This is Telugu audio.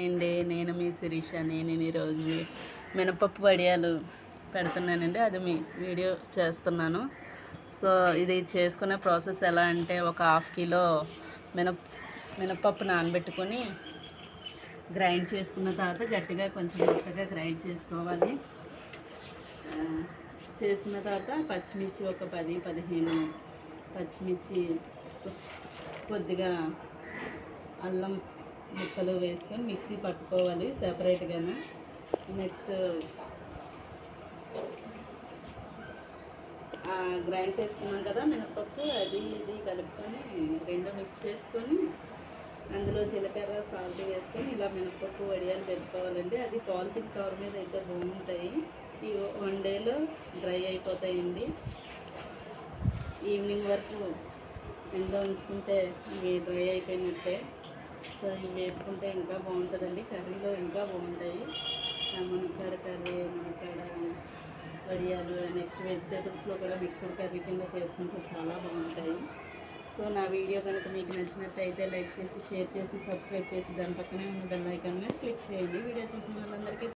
అండి. నేను మీ శిరీష. నేను ఈరోజు మినపప్పు వడియాలు పెడుతున్నానండి. అది మీ వీడియో చేస్తున్నాను. సో ఇది చేసుకునే ప్రాసెస్ ఎలా అంటే ఒక హాఫ్ కిలో మినప మినపప్పు నానబెట్టుకొని గ్రైండ్ చేసుకున్న తర్వాత గట్టిగా కొంచెం మెత్తగా గ్రైండ్ చేసుకోవాలి. చేసుకున్న తర్వాత పచ్చిమిర్చి ఒక పది పదిహేను పచ్చిమిర్చి కొద్దిగా అల్లం ముక్కలు వేసుకొని మిక్సీ పట్టుకోవాలి సపరేట్గా నెక్స్ట్ గ్రైండ్ చేసుకున్నాం కదా మినపప్పు అది ఇది కలుపుకొని రెండు మిక్స్ చేసుకొని అందులో జీలకర్ర సాల్ట్ వేసుకొని ఇలా మినపప్పు వడియాలు పెట్టుకోవాలండి. అది పాలిథిన్ కవర్ మీద అయితే బాగుంటాయి. ఈ వన్ డేలో డ్రై అయిపోతాయండి. ఈవినింగ్ వరకు ఎండ ఉంచుకుంటే ఇవి డ్రై అయిపోయినట్టే. సో ఇవి వేపుకుంటే ఇంకా బాగుంటుందండి. కర్రీలో ఇంకా బాగుంటాయి. మునక్కాడ కర్రీ మునక్కాడ వడియాలు నెక్స్ట్ వెజిటేబుల్స్లో కూడా మిక్సర్ కర్రీ కింద చేసుకుంటే చాలా బాగుంటాయి. సో నా వీడియో కనుక మీకు నచ్చినట్టయితే లైక్ చేసి షేర్ చేసి సబ్స్క్రైబ్ చేసి దాని పక్కనే ఉన్న బెల్ ఐకాన్ క్లిక్ చేయండి. వీడియో చూసిన వాళ్ళందరికీ